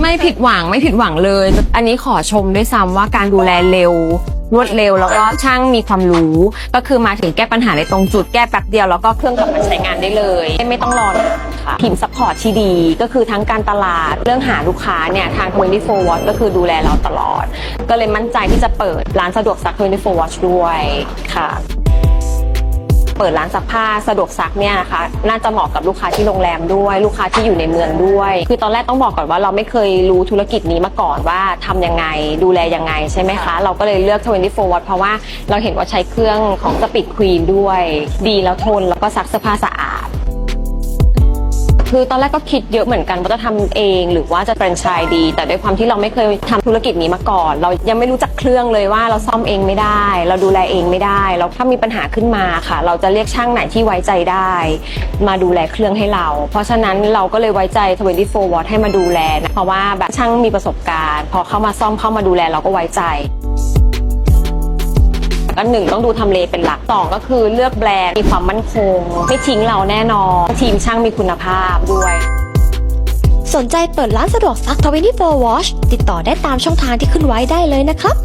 ไม่ผิดหวังไม่ผิดหวังเลย อันนี้ขอชมด้วยซ้ำว่าการดูแลเร็วรวดเร็วแล้วก็ช่างมีความรู้ ก็คือมาถึงแก้ปัญหาในตรงจุดแก้แป๊บเดียวแล้วก็เครื่องกลับมาใช้งานได้เลย ไม่ต้องรอนานค่ะทีมซัพพอร์ตที่ดีก็คือทั้งการตลาดเรื่องหาลูกค้าเนี่ยทาง 24 Watch ก็คือดูแลเราตลอด ก็เลยมั่นใจที่จะเปิดร้านสะดวกซัก 24 Watch ด้วยค่ะ เปิดร้านซักผ้าสะดวกซักเนี่ยนะคะน่าจะเหมาะกับลูกค้าที่โรงแรมด้วย ลูกค้าที่อยู่ในเมืองด้วย คือตอนแรกต้องบอกก่อนว่าเราไม่เคยรู้ธุรกิจนี้มาก่อนว่าทำยังไงดูแลยังไงใช่ไหมคะ เราก็เลยเลือก 24 watt เพราะว่าเราเห็นว่าใช้เครื่องของสปีดควีนด้วย ดีแล้วทนแล้วก็ซักเสื้อผ้าสะอาด คือตอนแรกก็คิดเยอะเหมือนกันว่าจะทำเองหรือว่าจะแฟรนไชส์ดี แต่ด้วยความที่เราไม่เคยทำธุรกิจนี้มาก่อน เรายังไม่รู้จักเครื่องเลยว่าเราซ่อมเองไม่ได้ เราดูแลเองไม่ได้แล้วถ้ามีปัญหาขึ้นมาค่ะ เราจะเรียกช่างไหนที่ไว้ใจได้ มาดูแลเครื่องให้เรา เพราะฉะนั้นเราก็เลยไว้ใจ 24 watt ให้มาดูแลนะเพราะว่าแบบช่างมีประสบการณ์ พอเข้ามาซ่อมเข้ามาดูแลเราก็ไว้ใจ ก็หนึ่งต้องดูทำเลเป็นหลักสองก็คือเลือกแบรนด์มีความมั่นคง ไม่ทิ้งเราแน่นอน ทีมช่างมีคุณภาพด้วย สนใจเปิดร้านสะดวกซัก 24 Watch ติดต่อได้ตามช่องทางที่ขึ้นไว้ได้เลยนะครับ